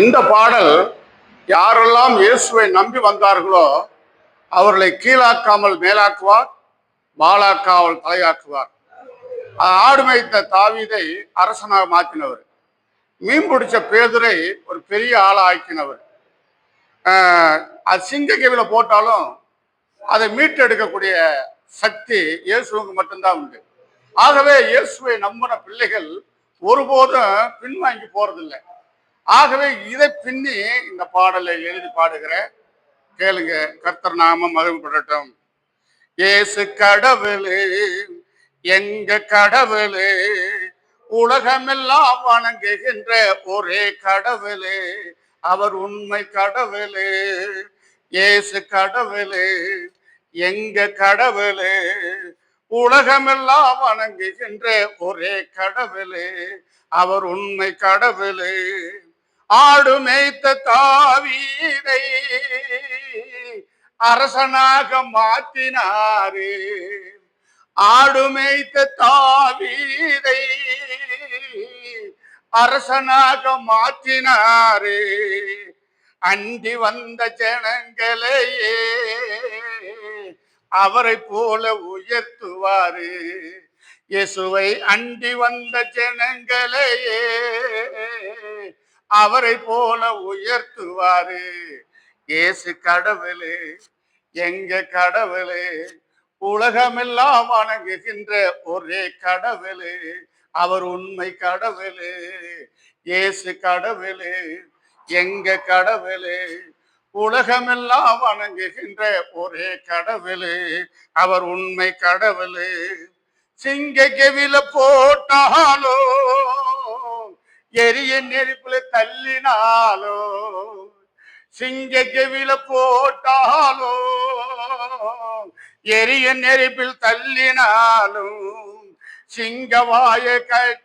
இந்த பாடல் யாரெல்லாம் இயேசுவை நம்பி வந்தார்களோ அவர்களை கீழாக்காமல் மேலாக்குவார் மாலாக்காமல் தலையாக்குவார். ஆடு மேய்த்த தாவீதை அரசனாக மாற்றினவர். மீன் பிடிச்ச பேதுரை ஒரு பெரிய ஆளா ஆக்கினவர். அது சிங்க போட்டாலும் அதை மீட்டெடுக்கக்கூடிய சக்தி இயேசுவுக்கு மட்டும்தான் உண்டு. ஆகவே இயேசுவை நம்பின பிள்ளைகள் ஒருபோதும் பின்வாங்கி போறதில்லை. ஆகவே இதை பின்னி இந்த பாடலை எழுதி பாடுகிறேன் கேளுங்க கர்த்தர் நாம மகிழ்படட்டும் ஏசு கடவுளே எங்க கடவுளே உலகமெல்லாம் வணங்குகின்ற ஒரே கடவுளே அவர் உண்மை கடவுளே. ஏசு கடவுளே எங்க கடவுளே உலகமெல்லாம் வணங்குகின்ற ஒரே கடவுளே அவர் உண்மை கடவுளே. ஆடு மேய்த்த தாவீதை அரசனாக மாற்றினாரே. ஆடு மேய்த்த தாவீதை அரசனாக மாற்றினாரே. அண்டி வந்த ஜனங்களையே அவரை போல உயர்த்துவாரு. இயேசுவை அண்டி வந்த ஜனங்களையே அவரை போல உயர்த்துவாரு. இயேசு கடவுளே எங்க கடவுளே உலகமெல்லாம் வணங்குகின்ற ஒரே கடவுளே அவர் உண்மை கடவுளே. இயேசு கடவுளே எங்க கடவுளே உலகமெல்லாம் வணங்குகின்ற ஒரே கடவுளே அவர் உண்மை கடவுளே. சிங்க கெவில போட்டாலோ எரிய நெருப்புல தள்ளினாலோ சிங்க கெவில போட்டாலோ எரிய நெருப்பில் தள்ளினாலும் சிங்கவாய கட்டிடுவார்.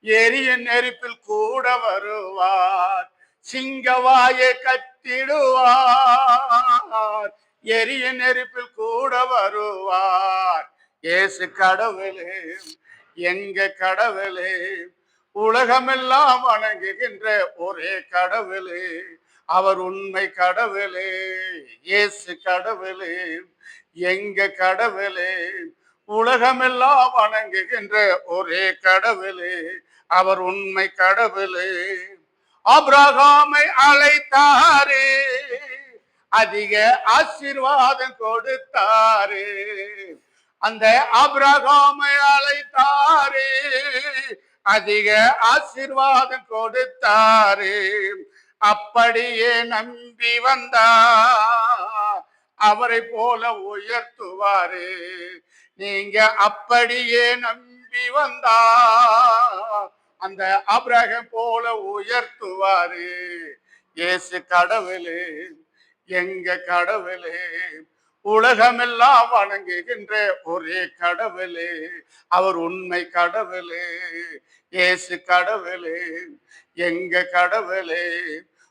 எரிய நெருப்பில் கூட வருவார். சிங்கவாய கட்டிடுவார். எரிய நெருப்பில் கூட வருவார். இயேசு கடவுளே எங்க கடவுளே? உலகமெல்லாம் வணங்குகின்ற ஒரே கடவுளே. அவர் உண்மை கடவுளே இயேசு கடவுளே. எங்க கடவுளே? உலகமெல்லாம் வணங்குகின்ற ஒரே கடவுளே. அவர் உண்மை கடவுளே. அப்ரஹாமை அழைத்தாரே. அதிக ஆசீர்வாதம் கொடுத்தாரே. அந்த அப்ரஹாமை அழைத்தாரே அதிக ஆசீர்வாதம் கொடுத்தாரே. அப்படியே நம்பி வந்தா அவரை போல உயர்த்துவாரு. நீங்க அப்படியே நம்பி வந்தா அந்த அபிரகம் போல உயர்த்துவாரு. இயேசு கடவுளே எங்க கடவுளே உலகமெல்லாம் வணங்குகின்ற ஒரே கடவுளே. அவர் உண்மை கடவுளே. இயேசு கடவுளே. எங்க கடவுளே.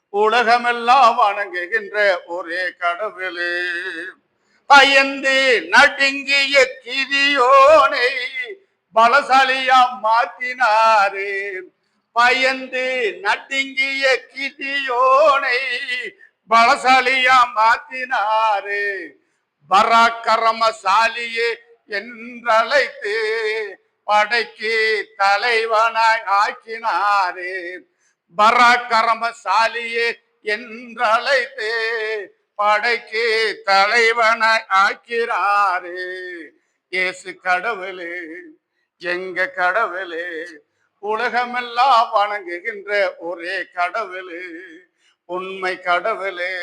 உலகமெல்லாம் வணங்குகின்ற ஒரே கடவுளே. பயந்து நடுங்கிய கிரியோனை பலசாலியா மாற்றினாரே பயந்து நடுங்கிய கிரியோனை பலசாலியா மாற்றினாரே பராக்கிரமசாலியே என்றழைத்து படைக்கு தலைவனாய் ஆக்கினாரே. பராக்கிரமசாலியே என்றழைத்து படைக்கு தலைவனாய் ஆக்கிறாரே இயேசு கடவுளே எங்க கடவுளே உலகமெல்லாம் வணங்குகின்ற ஒரே கடவுளே. உண்மை கடவுளே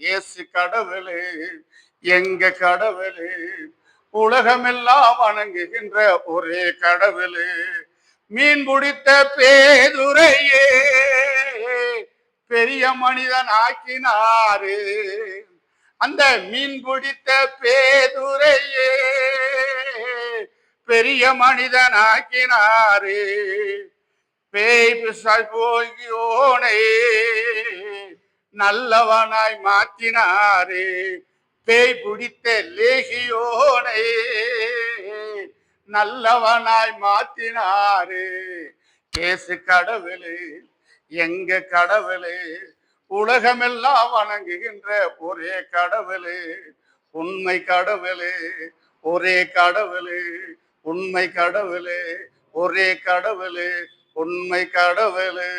இயேசு கடவுளே எங்க கடவுளே உலகமெல்லாம் வணங்குகின்ற ஒரே கடவுளே மீன் பிடித்த பேதுரையே பெரிய மனிதன் ஆக்கினாரு அந்த மீன் பிடித்த பேதுரையே பெரிய மனிதன் ஆக்கினாரு பேய் பிசாசு நல்லவனாய் மாற்றினாரே. பேய் பிடித்த லேகியோனை. நல்லவனாய் மாற்றினாரே. கேசு கடவுளே எங்க கடவுளே உலகமெல்லாம் வணங்குகின்ற ஒரே கடவுளே. உண்மை கடவுளே ஒரே கடவுளே உண்மை கடவுளே ஒரே கடவுளே உண்மை கடவுளே.